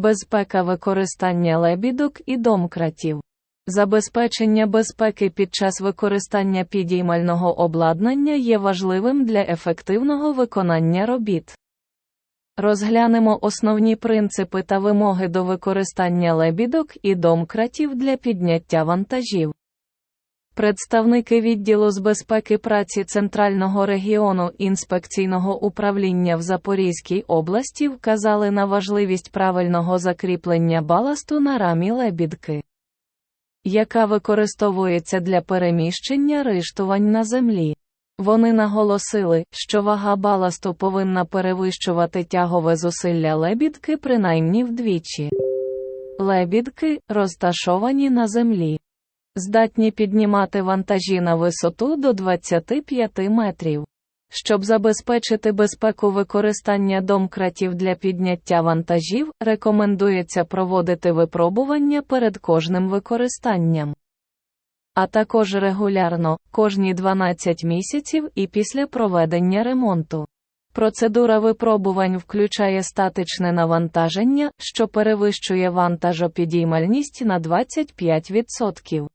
Безпека використання лебідок і домкратів. Забезпечення безпеки під час використання підіймального обладнання є важливим для ефективного виконання робіт. Розглянемо основні принципи та вимоги до використання лебідок і домкратів для підняття вантажів. Представники відділу з безпеки праці Центрального регіону інспекційного управління в Запорізькій області вказали на важливість правильного закріплення баласту на рамі лебідки, яка використовується для переміщення риштувань на землі. Вони наголосили, що вага баласту повинна перевищувати тягове зусилля лебідки принаймні вдвічі. Лебідки, розташовані на землі, здатні піднімати вантажі на висоту до 25 метрів. Щоб забезпечити безпеку використання домкратів для підняття вантажів, рекомендується проводити випробування перед кожним використанням. А також регулярно, кожні 12 місяців і після проведення ремонту. Процедура випробувань включає статичне навантаження, що перевищує вантажопідіймальність на 25%.